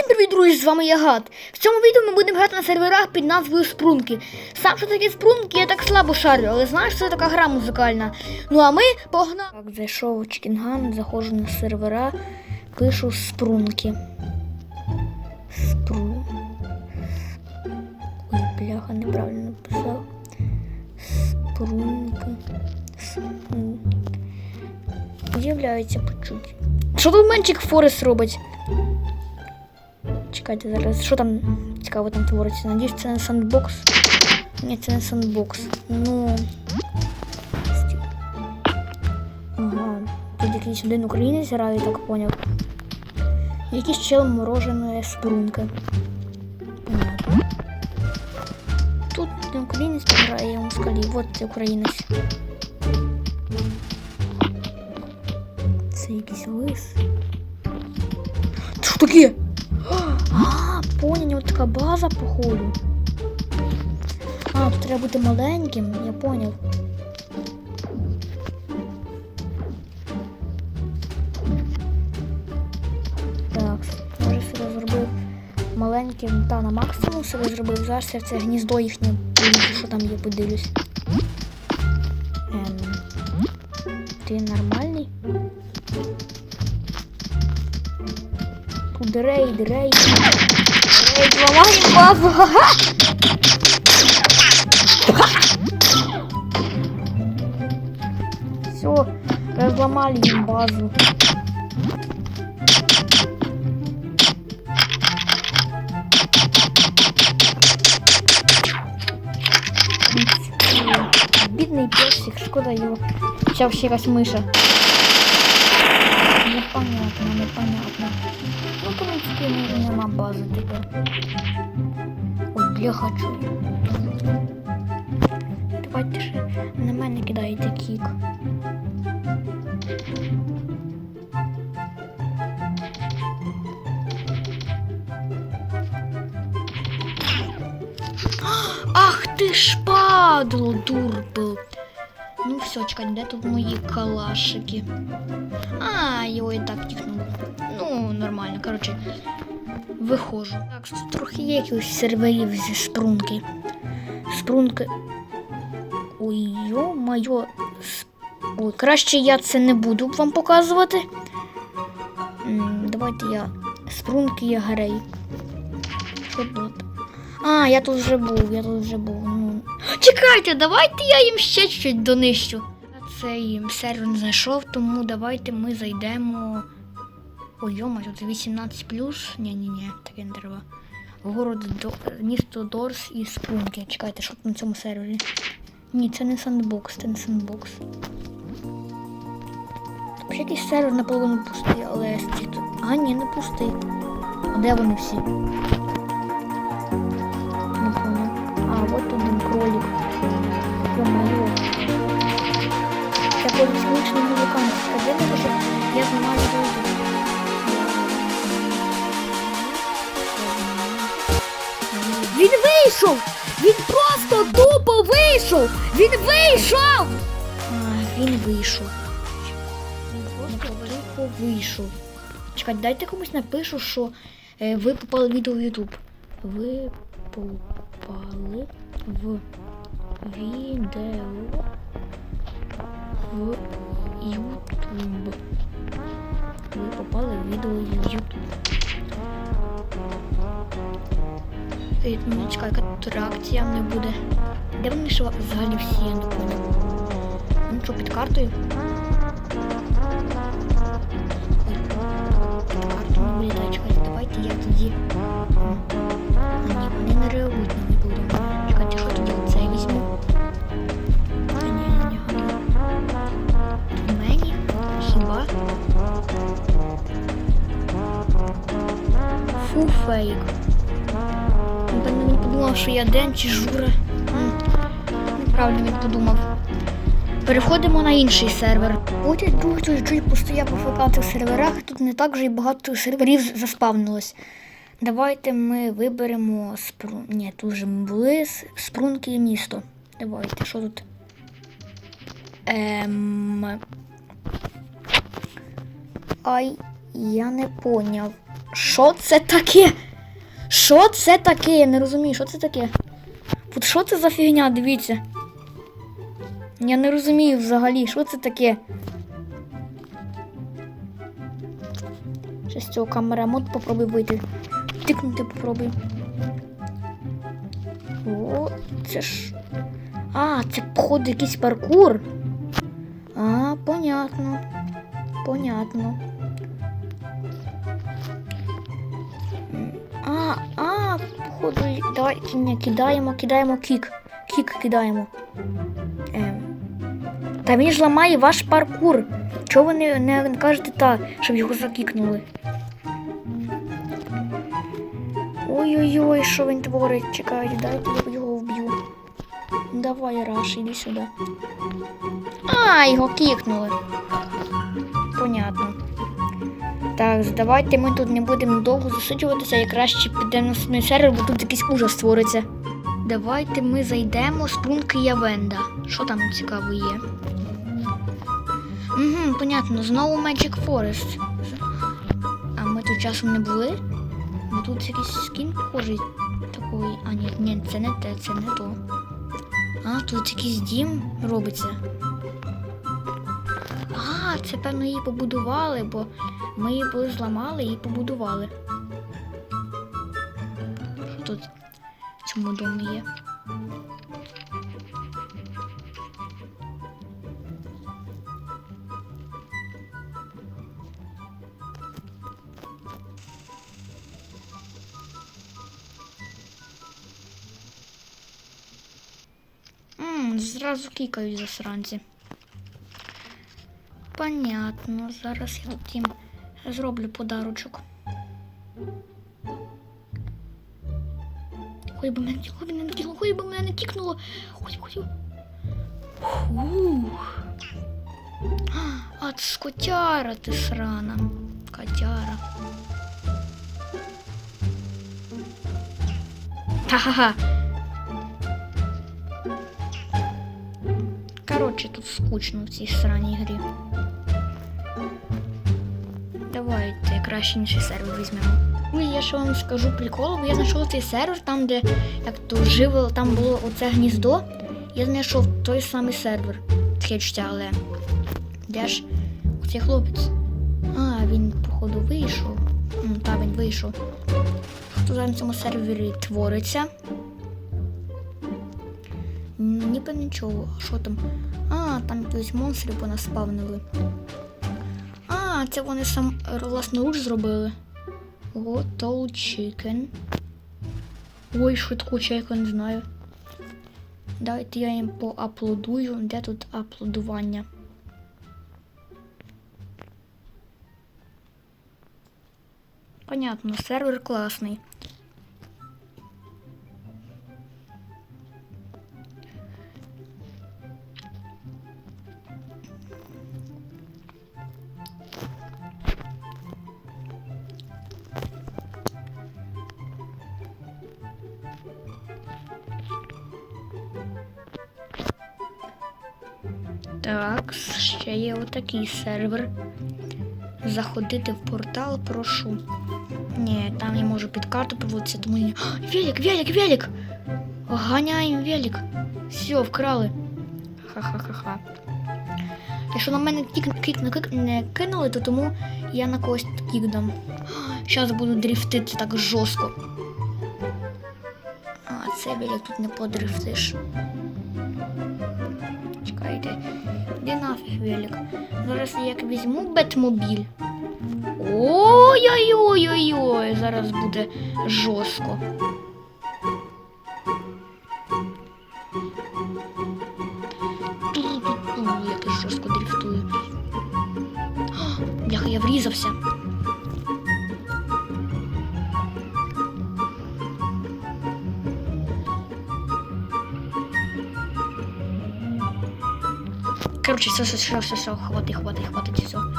Всім привіт, друзі! З вами я Гад. В цьому відео ми будемо грати на серверах під назвою Спрунки. Сам що таке спрунки, я так слабо шарю, але знаєш, це така гра музикальна. Ну а ми погнали. Так, зайшов у Чкінган, заходжу на сервера, пишу спрунки. Спру. Ой, бляха, неправильно написав. Спрунки. Спрунки. З'являється почуття. Що тут менчик Форест робить? Чекайте зараз, що там цікаво там твориться? Надіюсь, це не сандбокс. Ні, це не сандбокс. Ну. Ага. Тут якийсь один українець грає, я так поняв. Якийсь чел мороженої спрунки. Понятно. Тут один українець грає у москалі. Вот це українець. Це якийсь лис. Що таке? А, поняв, от така база, походу. А, тут треба бути маленьким, я поняв. Так, я себе зробив маленьким, та на максимум себе зробив. Зараз я це гніздо їхнє що там є, подивлюсь. Ем, ти нормальний? Рейд, рейд. Рейд, ламаємо базу. Все, разломали им базу. Бідний песик, шкода його. Сейчас ще якась миша. Непонятно, непонятно. Ну, в принципі, ні- нема бази тепер. Ой, бляха, чую. Давайте ще на мене кидаєте кік. Ах ти ж падло, дурбл. Все, чекай, де тут мої калашики? А, його і так тікнуло. Ну, нормально, коротше, виходжу. Так, тут трохи є якихось серверів зі спрунки. Спрунки. Ой, йо-моє. Ой, краще я це не буду вам показувати. Давайте я. Спрунки я грей. Що? А, я тут вже був, я тут вже був. Ну. Чекайте, давайте я їм ще чуть донищу. Цей сервер не знайшов, тому давайте ми зайдемо. Ой, йома, тут 18 Ні, ні, ні, таке не треба. Город До... місто Дорс і Спрунки. Чекайте, що тут на цьому сервері? Ні, це не сандбокс, це не сандбокс. Ще якийсь сервер наполовину пустий, але. А, ні, не пустий. А де вони всі? Вийшов! Він просто тупо вийшов! Він вийшов! А, він вийшов. Він просто тупо вийшов. Чекайте, дайте комусь напишу, що е, ви попали відео в YouTube. Ви попали в відео в YouTube. Е, Ну, яка реакція не буде. Де вони ще взагалі всі. Ну що, під картою? Подумав, що я Ден чи Жура. Неправильно він подумав. Переходимо на інший сервер. От я друг чуть постояв по цих серверах, тут не так вже і багато серверів заспавнилось. Давайте ми виберемо спру... Ні, тут вже були спрунки і місто. Давайте, що тут? Ем... Ай, я не поняв. Що це таке? Що це таке? Я не розумію, що це таке? От що це за фігня, дивіться. Я не розумію взагалі, що це таке. Ще з цього камера мод попробуй вийти. Тикнути попробуй. О, це ж. А, це походу якийсь паркур. А, понятно. Понятно. Походу, давай ні, кидаємо, кидаємо кік. Кік кидаємо. Ем. Та він ж ламає ваш паркур. Чого ви не, не кажете так, щоб його закікнули? Ой-ой-ой, що він творить? Чекайте, дайте я його вб'ю. Давай, Раш, іди сюди. А, його кікнули. Понятно. Так, давайте ми тут не будемо довго засиджуватися і краще підемо на наступний сервер, бо тут якийсь ужас створиться. Давайте ми зайдемо з пункту Явенда. Що там цікаво є? Угу, понятно, знову Magic Forest. А ми тут часом не були? Бо тут якийсь скін похожий такий. А ні, ні, це не те, це не то. А, тут якийсь дім робиться. А, це певно її побудували, бо ми її були зламали і побудували. Що тут в цьому домі є? Зразу кікають засранці. Понятно. Зараз я от їм зроблю подарочок. Ой, бо мене ой, мене не кікнуло, ой, бо мене не кікнуло. Ой, ой. Фух. От скотяра ти срана. Котяра. Ха-ха-ха. Коротше, тут скучно в цій сраній грі. Давайте краще інший сервер візьмемо. Ну, я ще вам скажу прикол, бо я знайшов цей сервер, там, де як то живо, там було оце гніздо. Я знайшов той самий сервер. Таке але де ж оцей хлопець? А, він, походу, вийшов. Та, він вийшов. Що зараз на цьому сервері твориться? Ніби нічого. Що там? А, там якісь монстрів понаспавнили. А, це вони сам власноруч зробили. Готол chicken. Ой, швидку чайка не знаю. Давайте я їм поаплодую. Де тут аплодування? Понятно, сервер класний. Так, ще є отакий сервер. Заходити в портал, прошу. Ні, там я можу під карту проводитися, тому. А, Велик, велик, велик! Ганяємо велик. Все, вкрали. Ха-ха-ха-ха. Якщо на мене кік, не кинули, то тому я на когось кік дам. Зараз буду дрифтити так жорстко. А, це велик тут не подрифтиш. Де нафіг велик? Зараз я як візьму бетмобіль. Ой-ой-ой-ой-ой, зараз буде жорстко. Як я жорстко дріфтую. Як я врізався. Короче, все, все, все, все, все, хватит, хватит, хватит, все.